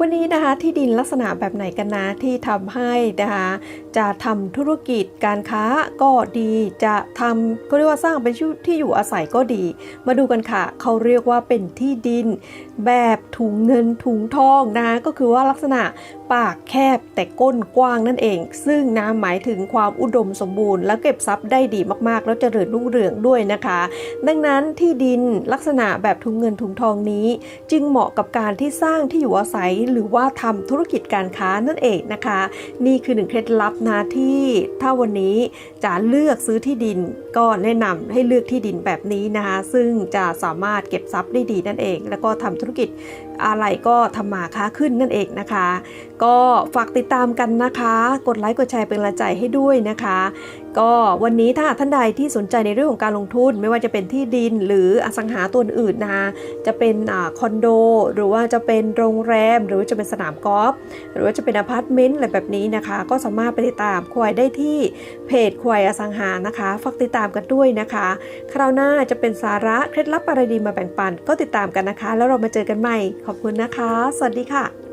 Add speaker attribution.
Speaker 1: วันนี้นะคะที่ดินลักษณะแบบไหนกันนะที่ทำให้นะคะจะทำธุรกิจการค้าก็ดีจะทำก็เรียกว่าสร้างเป็นที่อยู่อาศัยก็ดี มาดูกันค่ะ เขาเรียกว่าเป็นที่ดินแบบถุงเงินถุงทองนะคะก็คือว่าลักษณะปากแคบแต่ก้นกว้างนั่นเอง ซึ่งนะหมายถึงความอุดมสมบูรณ์ และเก็บทรัพย์ได้ดีมากๆ แล้วเจริญรุ่งเรืองด้วยนะคะ ดังนั้นที่ดินลักษณะแบบถุงเงินถุงทองนี้ จึงเหมาะกับการที่สร้างที่อยู่อาศัยหรือว่าทำธุรกิจการค้านั่นเองนะคะ นี่คือหนึ่งเคล็ดลับนะที่ถ้าวันนี้จะเลือกซื้อที่ดินก็แนะนำให้เลือกที่ดินแบบนี้นะคะซึ่งจะสามารถเก็บทรัพย์ได้ดีนั่นเอง แล้วก็ทำธุรกิจอะไรก็ทำมาค้าขึ้นนั่นเองนะคะก็ฝากติดตามกันนะคะ กดไลค์กดแชร์เป็นกำลังใจให้ด้วยนะคะ ก็วันนี้ถ้าท่านใดที่สนใจในเรื่องของการลงทุน ไม่ว่าจะเป็นที่ดินหรืออสังหาตัวอื่นนะคะจะเป็นอคอนโด หรือว่าจะเป็นโรงแรม หรือว่าจะเป็นสนามกอล์ฟหรือว่าจะเป็นอพาร์ตเมนต์อะไรแบบนี้นะคะ ก็สามารถไปติดตามควายได้ที่เพจควายอสังหานะคะฝากติดตามกันด้วยนะคะ คราวหน้าจะเป็นสาระเคล็ดลับอะไรดีมาแบ่งปัน ก็ติดตามกันนะคะ แล้วเรามาเจอกันใหม่ขอบคุณนะคะ สวัสดีค่ะ